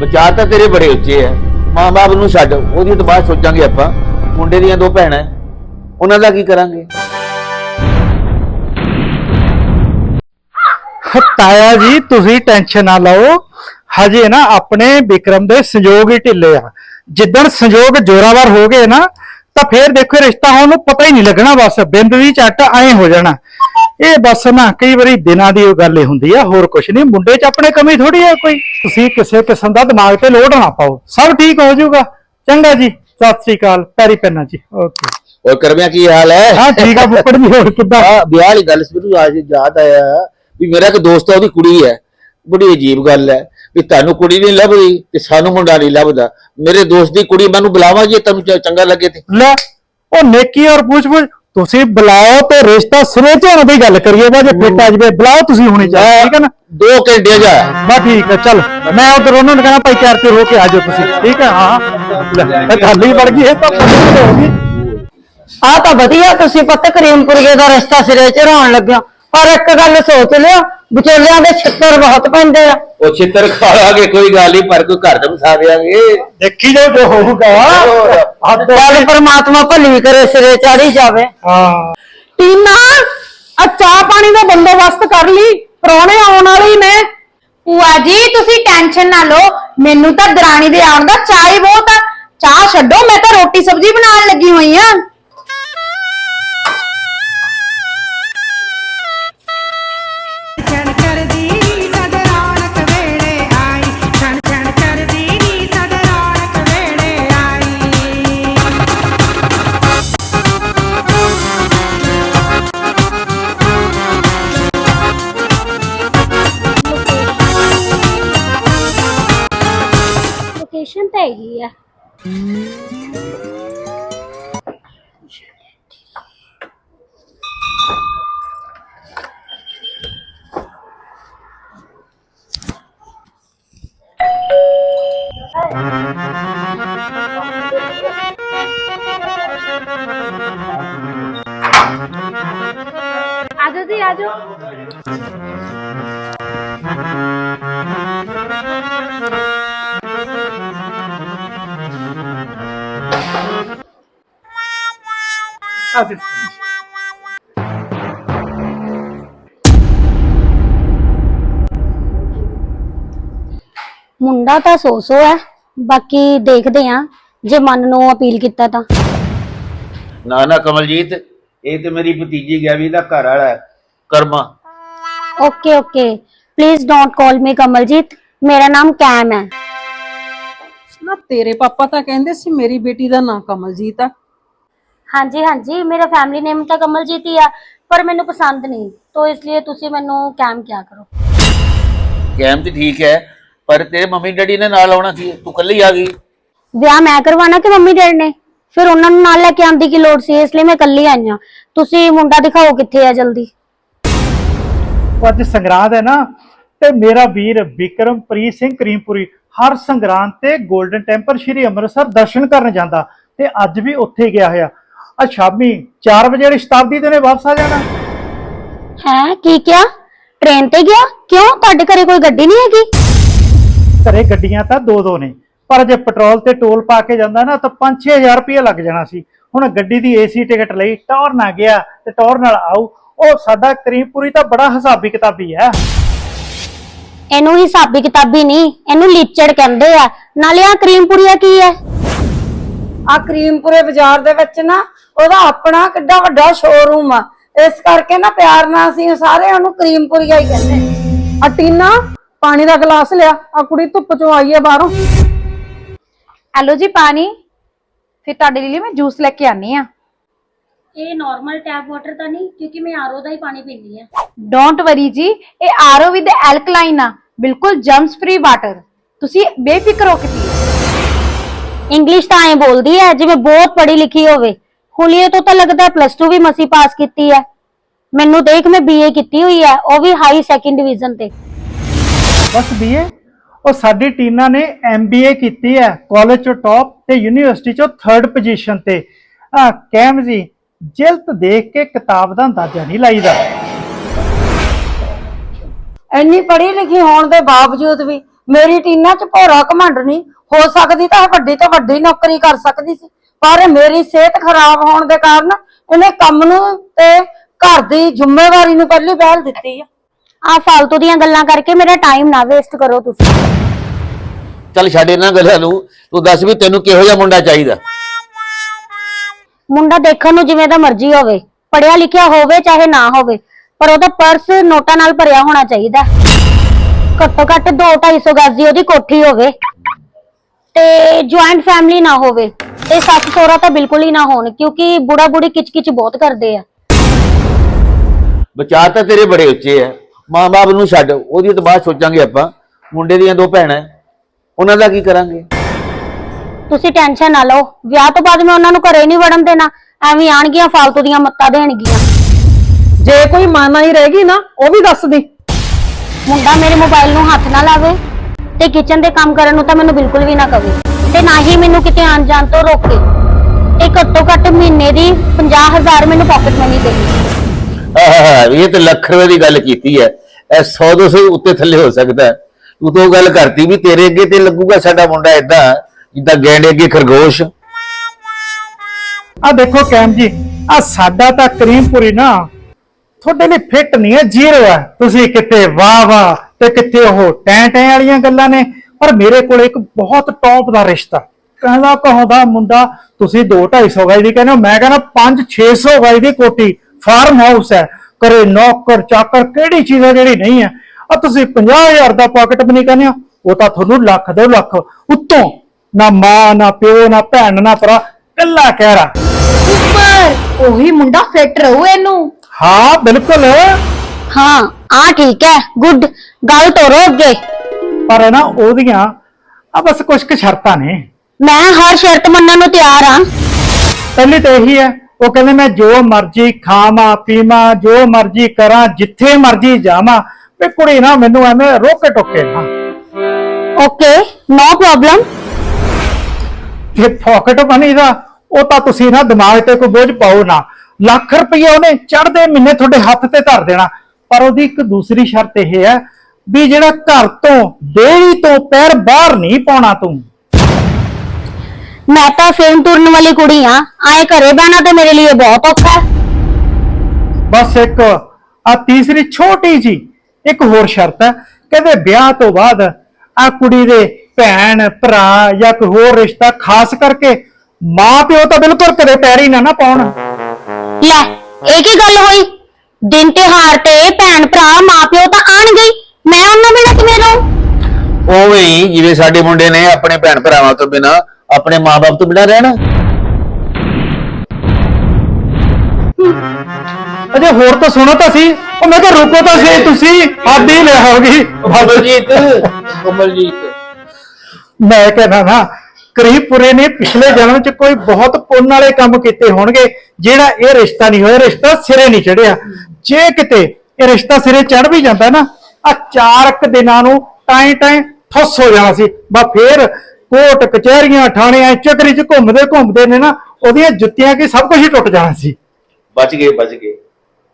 ਵਿਚਾਰ ਤਾਂ ਤੇਰੇ ਬੜੇ ਉੱਚੇ ਆ। ਮਾਂ-ਬਾਪ ਨੂੰ ਛੱਡ ਉਹਦੀ ਤਾਂ ਬਾਅਦ ਸੋਚਾਂਗੇ ਆਪਾਂ। ਮੁੰਡੇ ਦੀਆਂ ਦੋ ਭੈਣਾਂ ਹੈ, ਉਹਨਾਂ ਦਾ ਕੀ ਕਰਾਂਗੇ? ਤਾਇਆ ਜੀ ਤੁਸੀਂ ਟੈਨਸ਼ਨ ਨਾ ਲਓ। ਹਜੇ ਨਾ ਆਪਣੇ ਵਿਕਰਮ ਦੇ ਸੰਯੋਗ ਹੀ ਢਿੱਲੇ ਆ। ਜਿੱਦਣ ਸੰਯੋਗ ਜੋਰਾਵਰ ਹੋ ਗਏ ਨਾ ਤਾਂ ਫੇਰ ਦੇਖੋ ਰਿਸ਼ਤਾ ਹੋਣ ਨੂੰ ਪਤਾ ਹੀ ਨਹੀਂ ਲੱਗਣਾ ਬਸ ਬਿੰਦ ਦੀ ਝੱਟ ਐ ਹੋ ਜਾਣਾ। ਇਹ ਬਸ ਨਾ ਕਈ ਵਾਰੀ ਦਿਨਾਂ ਦੀ ਉਹ ਗੱਲ ਹੀ ਹੁੰਦੀ ਆ ਹੋਰ ਕੁਛ ਨਹੀਂ। ਮੁੰਡੇ 'ਚ ਆਪਣੇ ਕਮੀ ਥੋੜੀ ਆ ਕੋਈ। ਤੁਸੀਂ ਕਿਸੇ ਕਿਸਮ ਦਾ ਦਿਮਾਗ ਤੇ ਲੋਡ ਨਾ ਪਾਓ। ਸਭ ਠੀਕ ਹੋ ਜਾਊਗਾ। ਚੰਗਾ ਜੀ। ਸਤਿ ਸ੍ਰੀ ਅਕਾਲ। ਪੈਰੀ ਪੈਣਾ ਜੀ। ਓਕੇ। ਓਏ ਕਰਮਿਆ ਕੀ ਹਾਲ ਹੈ? ਹਾਂ ਠੀਕ ਆ। ਬੁੱਕੜ ਜੀ ਹੋਰ ਕਿੱਦਾਂ? ਆ ਵਿਆਹ ਵਾਲੀ ਗੱਲ ਸੀ ਮੈਨੂੰ ਅੱਜ ਯਾਦ ਆਇਆ ਵੀ ਮੇਰਾ ਇੱਕ ਦੋਸਤ ਆ ਉਹਦੀ ਕੁੜੀ ਹੈ। ਬੜੀ ਅਜੀਬ ਗੱਲ ਹੈ ਵੀ ਤੁਹਾਨੂੰ ਕੁੜੀ ਨਹੀਂ ਲੱਭਦੀ ਤੇ ਸਾਨੂੰ ਮੁੰਡਾ ਨਹੀਂ ਲੱਭਦਾ। ਮੇਰੇ ਦੋਸਤ ਦੀ ਕੁੜੀ ਮੈਨੂੰ ਬੁਲਾਵਾਂ ਜੇ ਤੈਨੂੰ ਚੰਗਾ ਲੱਗੇ ਤੇ। ਲੈ ਉਹ ਨੇਕੀ ਔਰ ਪੁੱਛ ਪੁੱਛ ਤੁਸੀਂ ਬੁਲਾਓ ਤੇ ਰਿਸ਼ਤਾ ਸਿਰੇ ਝਾਣ ਦੀ ਗੱਲ ਕਰੀਏ ਬਾ ਜੇ ਫਿੱਟ ਆ ਜਵੇ ਬੁਲਾਓ ਤੁਸੀਂ ਹੁਣੇ ਚਾਹ ਠੀਕ ਹੈ ਨਾ? ਦੋ ਘੰਟੇ ਜਾ ਬਾ ਠੀਕ ਹੈ ਚੱਲ। ਮੈਂ ਉਧਰ ਉਹਨਾਂ ਨੂੰ ਕਹਿਣਾ ਭਾਈ ਤਿਆਰ ਤੇ ਹੋ ਕੇ ਆ ਜਾਓ ਤੁਸੀਂ ਠੀਕ ਹੈ? ਹਾਂ ਲੈ ਇਹ ਗੱਲ ਹੀ ਬਣ ਗਈ ਇਹ ਤਾਂ ਹੋ ਗਈ। ਆ ਤਾਂ ਵਧੀਆ ਤੁਸੀਂ ਪੁੱਤ ਕਰੀਮਪੁਰੀਏ ਦਾ ਰਸਤਾ ਸਿਰੇ ਚੜਾਉਣ ਲੱਗਿਆ ਪਰ ਇੱਕ ਗੱਲ ਸੋਚ ਲਿਓ ਵਿਚੋਲਿਆਂ ਦੇ ਛਿੱਤਰ ਬਹੁਤ ਪੈਂਦੇ ਆ। ਉਹ ਛਿੱਤਰ ਖਾ ਲਾਂਗੇ ਕੋਈ ਗੱਲ ਨਹੀਂ ਪਰ ਕੋਈ ਘਰ ਚ ਵਸਾ ਦੇਾਂਗੇ ਦੇਖੀ ਜਾਓ ਜੋ ਹੋਊਗਾ। ਹੱਦ ਹੈ। ਚੱਲ ਪਰਮਾਤਮਾ ਭਲੀ ਕਰੇ ਸਿਰੇ ਚੜੀ ਜਾਵੇ। ਹਾਂ। ਟੀਨਾ ਆ ਚਾਹ ਪਾਣੀ ਦਾ ਬੰਦੋਬਸਤ ਕਰ ਲਈ ਪ੍ਰਾਹੁਣੇ ਆਉਣ ਵਾਲੇ ਹੀ ਨੇ। ਭੂਆ ਜੀ ਤੁਸੀਂ ਟੈਨਸ਼ਨ ਨਾ ਲਓ ਮੈਨੂੰ ਤਾਂ ਦਰਾਣੀ ਦੇ ਆਉਣ ਦਾ ਚਾਹ ਹੀ ਬਹੁਤ ਆ। ਚਾਹ ਛੱਡੋ ਮੈਂ ਤਾਂ ਰੋਟੀ ਸਬਜ਼ੀ ਬਣਾਉਣ ਲੱਗੀ ਹੋਈ ਆ। আজো দি আজো ਮੁੰਡਾ ਤਾਂ ਸੋ ਸੋ ਹੈ ਬਾਕੀ ਦੇਖਦੇ ਆ ਜੇ ਮਨ ਨੂੰ ਅਪੀਲ ਕੀਤਾ ਤਾਂ। ਨਾ ਨਾ ਕਮਲਜੀਤ ਇਹ ਤੇ ਮੇਰੀ ਭਤੀਜੀ ਗੈਵੀ ਦਾ ਘਰ ਵਾਲਾ ਹੈ Karma. Okay okay please don't call me Kamaljit ਮੇਰਾ ਨਾਮ ਕੈਮ ਹੈ। ਨਾ ਤੇਰੇ ਪਾਪਾ ਤਾਂ ਕਹਿੰਦੇ ਸੀ ਮੇਰੀ ਬੇਟੀ ਦਾ ਨਾਂ ਕਮਲਜੀਤ ਆ। ਹਾਂਜੀ ਹਾਂਜੀ ਮੇਰਾ ਫੈਮਿਲੀ ਨੇਮ ਤਾਂ ਕਮਲਜੀਤ ਹੀ ਆ ਪਰ ਮੈਨੂੰ ਪਸੰਦ ਨਹੀਂ ਤੋ ਇਸ ਲਈ ਤੁਸੀਂ ਮੈਨੂੰ ਕੈਮ ਕਿਆ ਕਰੋ। ਗੈਮ ਤੇ ਠੀਕ ਹੈ ਪਰ ਤੇਰੇ ਮੰਮੀ ਡੈਡੀ ਨੇ ਨਾਲ ਆਉਣਾ ਸੀ ਤੂੰ ਕੱਲੀ ਆ ਗਈ। ਵਿਆਹ ਮੈਂ ਕਰਵਾਣਾ ਕਿ ਮੰਮੀ ਡੈਡੀ ਨੇ? ਫਿਰ ਉਹਨਾਂ ਨੂੰ ਨਾਲ ਲੈ ਕੇ ਆਂਦੀ ਕੀ ਲੋੜ ਸੀ ਇਸ ਲਈ ਮੈਂ ਇਕੱਲੀ ਆਈ ਹਾਂ। ਤੁਸੀਂ ਮੁੰਡਾ ਦਿਖਾਓ ਕਿੱਥੇ ਆ ਜਲਦੀ। ਉਹ ਅੱਜ ਸੰਗਰਾਂਦ ਹੈ ਨਾ ਤੇ ਮੇਰਾ ਵੀਰ ਵਿਕਰਮਪ੍ਰੀਤ ਸਿੰਘ ਕਰੀਮਪੁਰੀ ਹਰ ਸੰਗਰਾਂਦ ਤੇ 골ਡਨ ਟੈਂਪਲ ਸ਼੍ਰੀ ਅੰਮ੍ਰਿਤਸਰ ਦਰਸ਼ਨ ਕਰਨ ਜਾਂਦਾ ਤੇ ਅੱਜ ਵੀ ਉੱਥੇ ਗਿਆ ਹੋਇਆ। ਅੱਜ ਸ਼ਾਮੀ 4 ਵਜੇ ਵਾਲੀ ਸ਼ਤਾਬਦੀ ਤੇ ਨੇ ਵਾਪਸ ਆ ਜਾਣਾ। ਹੈ ਕੀ ਕਿਹਾ? ਟ੍ਰੇਨ ਤੇ ਗਿਆ? ਕਿਉਂ? ਤੁਹਾਡੇ ਘਰੇ ਕੋਈ ਗੱਡੀ ਨਹੀਂ ਹੈਗੀ? ਘਰੇ ਗੱਡੀਆਂ ਤਾਂ ਦੋ ਦੋ ਨੇ ਪਰ ਜੇ ਪੈਟਰੋਲ ਤੇ ਟੋਲ ਪਾ ਕੇ ਜਾਂਦਾ ਨਾ ਤਾਂ 5-6000 ਰੁਪਏ ਲੱਗ ਜਾਣਾ ਸੀ। ਹੁਣ ਗੱਡੀ ਦੀ ਏਸੀ ਟਿਕਟ ਲਈ ਟੌਰ ਨਾ ਗਿਆ ਤੇ ਟੌਰ ਨਾਲ ਆਊ ਉਹ ਸਾਡਾ ਕਰੀਮਪੁਰੀ ਤਾਂ ਬੜਾ ਹਿਸਾਬੀ ਕਿਤਾਬੀ ਹੈ। ਇਹਨੂੰ ਹਿਸਾਬੀ ਕਿਤਾਬੀ ਨਹੀਂ ਇਹਨੂੰ ਲੀਚੜ ਕਹਿੰਦੇ ਆ। ਨਾਲੇ ਆ ਕਰੀਮਪੁਰੀਆ ਕੀ ਹੈ? ਆ ਕਰੀਮਪੁਰੇ ਬਾਜ਼ਾਰ ਦੇ ਵਿੱਚ ਨਾ ਉਹਦਾ ਆਪਣਾ ਕਿੱਡਾ ਵੱਡਾ ਸ਼ੋਰੂਮ ਆ। ਇਸ ਕਰਕੇ ਨਾ ਪਿਆਰ ਨਾਲ ਅਸੀਂ ਸਾਰੇ ਉਹਨੂੰ ਕਰੀਮਪੁਰੀਆ ਹੀ ਕਹਿੰਦੇ ਆ ਟੀਨਾ ਪਾਣੀ ਦਾ ਗਲਾਸ ਲਿਆ। ਆ ਕੁੜੀ ਧੁੱਪ ਚੋਂ ਆਈ ਹੈ ਬਾਹਰੋਂ। ਹੈਲੋ ਜੀ ਪਾਣੀ। ਫਿਰ ਤੁਹਾਡੇ ਲਈ ਮੈਂ ਜੂਸ ਲੈ ਕੇ ਆਨੀ ਆ। ਇਹ ਨਾਰਮਲ ਟੈਪ ਵਾਟਰ ਤਾਂ ਨਹੀਂ ਕਿਉਂਕਿ ਮੈਂ ਆਰਓ ਦਾ ਹੀ ਪਾਣੀ ਪੀਂਦੀ ਆ। ਡੋਂਟ ਵਰੀ ਜੀ ਇਹ ਆਰਓ ਵਿਦ ਐਲਕਲਾਈਨ ਆ। ਬਿਲਕੁਲ ਜਰਮਸ ਫ੍ਰੀ ਵਾਟਰ ਤੁਸੀਂ ਬੇਫਿਕਰ ਹੋ ਕੇ ਪੀਓ। ਇੰਗਲਿਸ਼ ਤਾਂ ਐ ਬੋਲਦੀ ਹੈ ਜਿਵੇਂ ਬਹੁਤ ਪੜ੍ਹੀ ਲਿਖੀ ਹੋਵੇ। ਹੁਲੀਏ ਤੋਂ ਤਾਂ ਲੱਗਦਾ ਪਲੱਸ 2 ਵੀ ਮਸੀ ਪਾਸ ਕੀਤੀ ਹੈ ਮੈਨੂੰ ਦੇਖ ਮੈਂ ਬੀਏ ਕੀਤੀ ਹੋਈ ਹੈ ਉਹ ਵੀ ਹਾਈ ਸੈਕੰਡ ਡਿਵੀਜ਼ਨ ਤੇ। ਬਸ ਬੀਏ ਉਹ ਸਾਡੀ ਟੀਨਾ ਨੇ ਐਮਬੀਏ ਕੀਤੀ ਹੈ ਕਾਲਜ ਚੋਂ ਟੌਪ ਤੇ ਯੂਨੀਵਰਸਿਟੀ ਚੋਂ ਥਰਡ ਪੋਜੀਸ਼ਨ ਤੇ। ਆ ਕੈਮ ਜੀ ਜਿਲਤ ਦੇਖ ਕੇ ਕਿਤਾਬ ਦਾ ਅੰਦਾਜ਼ਾ ਨਹੀਂ ਲਾਈਦਾ। ਇੰਨੀ ਪੜ੍ਹੀ ਲਿਖੀ ਹੋਣ ਦੇ ਬਾਵਜੂਦ ਵੀ ਮੇਰੀ ਟੀਨਾ ਚ ਭੋਰਾ ਘਮੰਡ ਨਹੀਂ ਹੋ ਸਕਦੀ ਤਾਂ ਇਹ ਵੱਡੀ ਤੋਂ ਵੱਡੀ ਨੌਕਰੀ ਕਰ ਸਕਦੀ ਸੀ ਪਰ ਮੇਰੀ ਸਿਹਤ ਖਰਾਬ ਹੋਣ ਦੇ ਕਾਰਨ ਇਹਨੇ ਕੰਮ ਨੂੰ ਤੇ ਘਰ ਦੀ ਜ਼ਿੰਮੇਵਾਰੀ ਨੂੰ ਪਹਿਲੀ ਪਹਿਲ ਦਿੱਤੀ ਆ। ਆ ਫालतू ਦੀਆਂ ਗੱਲਾਂ ਕਰਕੇ ਮੇਰਾ ਟਾਈਮ ਨਾ ਵੇਸਟ ਕਰੋ ਤੁਸੀਂ। ਚੱਲ ਛੱਡ ਇਹਨਾਂ ਗੱਲਾਂ ਨੂੰ ਤੂੰ ਦੱਸ ਵੀ ਤੈਨੂੰ ਕਿਹੋ ਜਿਹਾ ਮੁੰਡਾ ਚਾਹੀਦਾ? ਮੁੰਡਾ ਦੇਖਣ ਨੂੰ ਜਿਵੇਂ ਦਾ ਮਰਜ਼ੀ ਹੋਵੇ ਪੜਿਆ ਲਿਖਿਆ ਹੋਵੇ ਚਾਹੇ ਨਾ ਹੋਵੇ ਪਰ ਉਹਦਾ ਪਰਸ ਨੋਟਾਂ ਨਾਲ ਭਰਿਆ ਹੋਣਾ ਚਾਹੀਦਾ। ਘੱਟੋ ਘੱਟ 2-250 ਗਜ਼ ਦੀ ਉਹਦੀ ਕੋਠੀ ਹੋਵੇ। ਤੇ ਜੁਆਇੰਟ ਫੈਮਿਲੀ ਨਾ ਹੋਵੇ ਤੇ ਸੱਸ ਸਹੁਰਾ ਤਾਂ ਬਿਲਕੁਲ ਹੀ ਨਾ ਹੋਣ ਕਿਉਂਕਿ ਬੁੜਾ ਬੁੜੀ ਕਿਚ-ਕਿਚ ਬਹੁਤ ਕਰਦੇ ਆ। ਵਿਚਾਰ ਤਾਂ ਤੇਰੇ ਬੜੇ ਉੱਚੇ ਆ। ਮਾਂ-ਬਾਪ ਨੂੰ ਛੱਡ ਉਹਦੀ ਤਾਂ ਬਾਅਦ ਸੋਚਾਂਗੇ ਆਪਾਂ। ਮੁੰਡੇ ਦੀਆਂ ਦੋ ਭੈਣਾਂ ਹੈ, ਉਹਨਾਂ ਦਾ ਕੀ ਕਰਾਂਗੇ? ਤੁਸੀਂ ਟੈਨਸ਼ਨ ਨਾ ਲਓ ਵਿਆਹ ਤੋਂ ਬਾਅਦ ਮੈਂ ਉਹਨਾਂ ਨੂੰ ਘਰੇ ਨਹੀਂ ਵੜਨ ਦੇਣਾ ਐਵੇਂ ਆਣਗੀਆਂ ਫालतू ਦੀਆਂ ਮੱਤਾਂ ਦੇਣਗੀਆਂ। ਜੇ ਕੋਈ ਮਾਨਾ ਹੀ ਰਹੇਗੀ ਨਾ ਉਹ ਵੀ ਦੱਸ ਦੀ। ਮੁੰਡਾ ਮੇਰੇ ਮੋਬਾਈਲ ਨੂੰ ਹੱਥ ਨਾ ਲਾਵੇ। ਤੇ ਕਿਚਨ ਦੇ ਕੰਮ ਕਰਨ ਨੂੰ ਤਾਂ ਮੈਨੂੰ ਬਿਲਕੁਲ ਵੀ ਨਾ ਕਵੇ ਤੇ ਨਾ ਹੀ ਮੈਨੂੰ ਕਿਤੇ ਆਣ ਜਾਣ ਤੋਂ ਰੋਕੇ। ਤੇ ਘੱਟੋ ਘੱਟ ਮਹੀਨੇ ਦੀ 50000 ਮੈਨੂੰ ਪਾਕਟ ਮਨੀ ਦੇਵੇ ਆਹ, ਇਹ ਤੇ ਲੱਖ ਰੁਪਏ ਦੀ ਗੱਲ ਕੀਤੀ ਹੈ। ਇਹ 100 200 ਉੱਤੇ ਥੱਲੇ ਹੋ ਸਕਦਾ। ਹੈ। ਤੂੰ ਤਾਂ ਉਹ ਗੱਲ ਕਰਤੀ ਵੀ ਤੇਰੇ ਅੱਗੇ ਤੇ ਲੱਗੂਗਾ ਸਾਡਾ ਮੁੰਡਾ ਏਦਾਂ ਜਿੱਦਾਂ ਗੈਂਡੇ ਅੱਗੇ ਖਰਗੋਸ਼। ਆ ਦੇਖੋ ਕੈਮ ਜੀ ਆ ਸਾਡਾ ਤਾਂ ਕਰੀਮਪੁਰੀ ਨਾ ਤੁਹਾਡੇ ਲਈ ਫਿੱਟ ਨਹੀਂ ਹੈ ਜ਼ੀਰੋ ਹੈ। ਤੁਸੀਂ ਕਿਤੇ ਵਾਹ ਵਾਹ ਤੇ ਕਿਤੇ ਉਹ? ਟੈਂ ਟੈਂ ਵਾਲੀਆਂ ਗੱਲਾਂ ਨੇ। ਪਰ ਮੇਰੇ ਕੋਲ ਇੱਕ ਬਹੁਤ ਟੌਪ ਦਾ ਰਿਸ਼ਤਾ। ਕਹਿੰਦਾ ਕਹੋਦਾ ਮੁੰਡਾ ਤੁਸੀਂ 2 250 ਗਜ ਦੀ ਕਹਿੰਦੇ ਹੋ? ਮੈਂ ਕਹਿੰਦਾ 5 600 ਗਜ ਦੀ ਕੋਠੀ। ਫਾਰਮ ਹਾਊਸ ਹੈ। ਕਰੇ ਨੌਕਰ ਚਾਕਰ ਕਿਹੜੀ ਚੀਜ਼ ਹੈ ਜਿਹੜੀ ਨਹੀਂ ਹੈ? ਆ ਤੁਸੀਂ 50000 ਦਾ ਪਾਕਟ ਬਣੀ ਕਹਿੰਦੇ ਹੋ? ਉਹ ਤਾਂ ਤੁਹਾਨੂੰ ਲੱਖ ਦੋ ਲੱਖ ਉੱਤੋਂ ਨਾ ਮਾਂ ਨਾ ਪਿਓ ਨਾ ਭੈਣ ਨਾ ਭਰਾ ਕੱਲਾ ਕਹਿ ਰਾ ਉੱਪਰ। ਉਹੀ ਮੁੰਡਾ ਫਿੱਟ ਰਹੂ ਇਹਨੂੰ। ਹਾਂ ਬਿਲਕੁਲ। ਹਾਂ ਆ ਠੀਕ ਹੈ ਗੁੱਡ ਗੱਲ ਤੋਰੋ ਅੱਗੇ। ਪਰ ਨਾ ਉਹਦੀਆਂ ਆ ਬਸ ਕੁਝ ਕੁ ਸ਼ਰਤਾਂ ਨੇ। ਮੈਂ ਹਰ ਸ਼ਰਤ ਮੰਨਣ ਨੂੰ ਤਿਆਰ ਹਾਂ। ਪਹਿਲੀ ਤਾਂ ਇਹੀ ਹੈ ਉਹ ਕਹਿੰਦੇ ਮੈਂ ਜੋ ਮਰਜ਼ੀ ਖਾਵਾਂ ਪੀਵਾਂ ਜੋ ਮਰਜ਼ੀ ਕਰਾਂ ਜਿੱਥੇ ਮਰਜ਼ੀ ਜਾਵਾਂ ਵੀ ਕੁੜੀ ਨਾ ਮੈਨੂੰ ਐਵੇਂ ਰੋਕੇ ਟੋਕੇ ਨਾ। ਓਕੇ ਨੋ ਪ੍ਰੋਬਲਮ ਤੇ ਪਾਕਟ ਮਨੀ ਦਾ ਉਹ ਤਾਂ ਤੁਸੀਂ ਨਾ ਦਿਮਾਗ ਤੇ ਕੋਈ ਬੋਝ ਪਾਓ ਨਾ। ਲੱਖ ਰੁਪਏ ਉਹਨੇ ਚੜਦੇ ਮਹੀਨੇ ਤੁਹਾਡੇ ਹੱਥ ਤੇ ਧਰ ਦੇਣਾ। ਪਰ ਉਹਦੀ ਇੱਕ ਦੂਸਰੀ ਸ਼ਰਤ ਇਹ ਹੈ ਵੀ ਜਿਹੜਾ ਘਰ ਤੋਂ ਦੇਹੀ ਤੋਂ ਪੈਰ ਬਾਹਰ ਨਹੀਂ ਪਾਉਣਾ ਤੂੰ। ਮੈਂ ਤਾਂ ਫਿਲਮ ਤੁਰਨ ਵਾਲੀ ਕੁੜੀ ਆ ਆਏ ਘਰੇ ਬਹਿਣਾ ਤੇ ਮੇਰੇ ਲਈ ਬਹੁਤ ਔਖਾ ਹੈ। ਬਸ ਇੱਕ ਆ ਤੀਸਰੀ ਛੋਟੀ ਜੀ ਇੱਕ ਹੋਰ ਸ਼ਰਤ ਹੈ। ਕਹਿੰਦੇ ਵਿਆਹ ਤੋਂ ਬਾਅਦ ਆ ਕੁੜੀ ਦੇ ਭੈਣ ਭਰਾ ਜਾਂ ਕੋਈ ਹੋਰ ਰਿਸ਼ਤਾ ਖਾਸ ਕਰਕੇ ਮਾਂ ਪਿਓ ਤਾਂ ਬਿਲਕੁਲ ਕਦੇ ਪੈਰ ਹੀ ਨਾ ਨਾ ਪਾਉਣ। ਲੈ ਇਹ ਕੀ ਗੱਲ ਹੋਈ? ਦਿਨ ਤਿਉਹਾਰ ਤੇ ਭੈਣ ਭਰਾ ਮਾਪਿਓ ਤਾਂ ਆਣਗੇ ਹੀ। ਮੈਂ ਉਹਨਾਂ ਬਿਨਾਂ ਕਿਵੇਂ ਰਹੂੰ ਉਵੇਂ ਹੀ ਜਿਵੇਂ ਸਾਡੇ ਮੁੰਡੇ ਨੇ ਆਪਣੇ ਭੈਣ ਭਰਾਵਾਂ ਤੋਂ ਬਿਨਾ ਆਪਣੇ ਮਾਪੇ ਤੋਂ ਬਿਨਾ ਰਹਿਣਾ। ਅਜੇ ਹੋਰ ਤਾਂ ਸੁਣੋ ਤਾਂ ਸੀ। ਉਹ ਮੈਂ ਕਿਹਾ ਰੁਕੋ ਤਾਂ ਸੀ ਤੁਸੀਂ ਹੱਦ ਹੀ ਲੈ ਹੋਗੀ ਕਮਲਜੀਤ ਕਮਲਜੀਤ। ਮੈਂ ਕਹਿੰਦਾ ਨਾ ਕਰੀਬਪੁਰੇ ਨੇ ਪਿਛਲੇ ਜਨਮ ਚ ਕੋਈ ਬਹੁਤ ਪੁੰਨ ਵਾਲੇ ਕੰਮ ਕੀਤੇ ਹੋਣਗੇ ਜਿਹੜਾ ਇਹ ਰਿਸ਼ਤਾ ਨਹੀਂ ਹੋਇਆ ਰਿਸ਼ਤਾ ਸਿਰੇ ਨਹੀਂ ਚੜਿਆ। ਜੇ ਕਿਤੇ ਇਹ ਰਿਸ਼ਤਾ ਸਿਰੇ ਚੜ ਵੀ ਜਾਂਦਾ ਨਾ ਆ ਚਾਰ ਕੁ ਦਿਨਾਂ ਨੂੰ ਟਾਈ ਟਾਈ ਠੁੱਸ ਹੋ ਜਾਣਾ ਸੀ। ਬਾ ਫੇਰ ਕੋਟ ਕਚਹਿਰੀਆਂ ਥਾਣਿਆਂ ਚੱਕਰੀ ਚ ਘੁੰਮਦੇ ਘੁੰਮਦੇ ਨੇ ਨਾ ਉਹਦੀਆਂ ਜੁੱਤੀਆਂ ਕੀ ਸਭ ਕੁਝ ਹੀ ਟੁੱਟ ਜਾਣਾ ਸੀ। ਬਚ ਗਏ ਬਚ ਗਏ।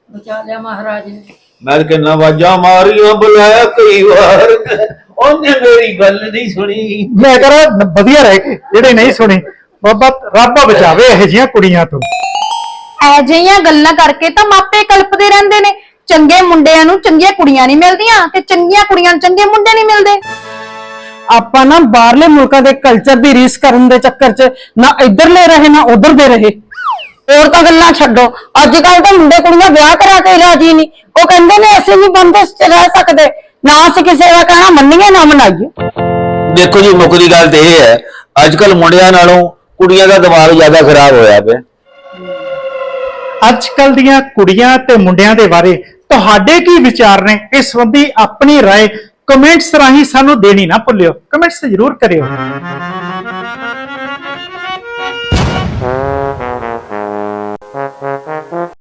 ਬਚਾ ਲਿਆ ਮਹਾਰਾਜ ਨੇ। ਮੈਂ ਕਹਿੰਦਾ ਵਾਜਾਂ ਮਾਰੀਆਂ ਬੁਲਾਇਆ ਕਈ ਵਾਰ। ਉਹਨੇ ਮੇਰੀ ਗੱਲ ਨਹੀਂ ਸੁਣੀ। ਮੈਂ ਕਹਿੰਦਾ ਵਧੀਆ ਰਹਿ ਗਏ ਜਿਹੜੇ ਨਹੀਂ ਸੁਣੇ ਬਾਬਾ ਰੱਬ ਬਚਾਵੇ ਇਹੋ ਜਿਹੀਆਂ ਕੁੜੀਆਂ ਤੋਂ। ਐ ਜਿਹੀਆਂ ਗੱਲਾਂ ਕਰਕੇ ਤਾਂ ਮਾਪੇ ਕਲਪਦੇ ਰਹਿੰਦੇ ਨੇ। ਚੰਗੇ ਮੁੰਡਿਆਂ ਨੂੰ ਚੰਗੀਆਂ ਕੁੜੀਆਂ ਨਹੀਂ ਮਿਲਦੀਆਂ ਤੇ ਚੰਗੀਆਂ ਕੁੜੀਆਂ ਨੂੰ ਚੰਗੇ ਮੁੰਡੇ ਨਹੀਂ ਮਿਲਦੇ। ਆਪਾਂ ਨਾ ਬਾਹਰਲੇ ਮੁਲਕਾਂ ਦੇ ਕਲਚਰ ਦੀ ਰੀਸ ਕਰਨ ਦੇ ਚੱਕਰ 'ਚ ਨਾ ਇੱਧਰਲੇ ਰਹੇ ਨਾ ਉਧਰ ਦੇ ਰਹੇ। ਹੋਰ ਤਾਂ ਗੱਲਾਂ ਛੱਡੋ। ਅੱਜ ਕੱਲ ਤਾਂ ਮੁੰਡੇ ਕੁੜੀਆਂ ਵਿਆਹ ਕਰਾ ਕੇ ਰਾਜੀ ਨਹੀਂ। ਉਹ ਕਹਿੰਦੇ ਨੇ ਅਸੀਂ ਨਹੀਂ ਬੰਦਸ ਚ ਰਹਿ ਸਕਦੇ। ਨਾ ਅਸੀਂ ਕਿਸੇ ਦਾ ਕਹਿਣਾ ਮੰਨੀਏ ਨਾ ਮਨਾਈਏ। ਦੇਖੋ ਜੀ ਮੁੱਖ ਦੀ ਗੱਲ ਤੇ ਇਹ ਹੈ ਅੱਜ ਕੱਲ ਮੁੰਡਿਆਂ ਨਾਲੋਂ ਕੁੜੀਆਂ ਦਾ ਦਿਮਾਗ ਜ਼ਿਆਦਾ ਖਰਾਬ ਹੋਇਆ ਪਿਆ। ਅੱਜ ਕੱਲ ਦੀਆਂ ਕੁੜੀਆਂ ਤੇ ਮੁੰਡਿਆਂ ਦੇ ਬਾਰੇ ਤੁਹਾਡੇ ਕੀ ਵਿਚਾਰ ਨੇ ਇਸ ਸੰਬੰਧੀ ਆਪਣੀ رائے ਕਮੈਂਟਸ ਰਾਹੀਂ ਸਾਨੂੰ ਦੇਣੀ ਨਾ ਭੁੱਲਿਓ ਕਮੈਂਟਸ ਜ਼ਰੂਰ ਕਰਿਓ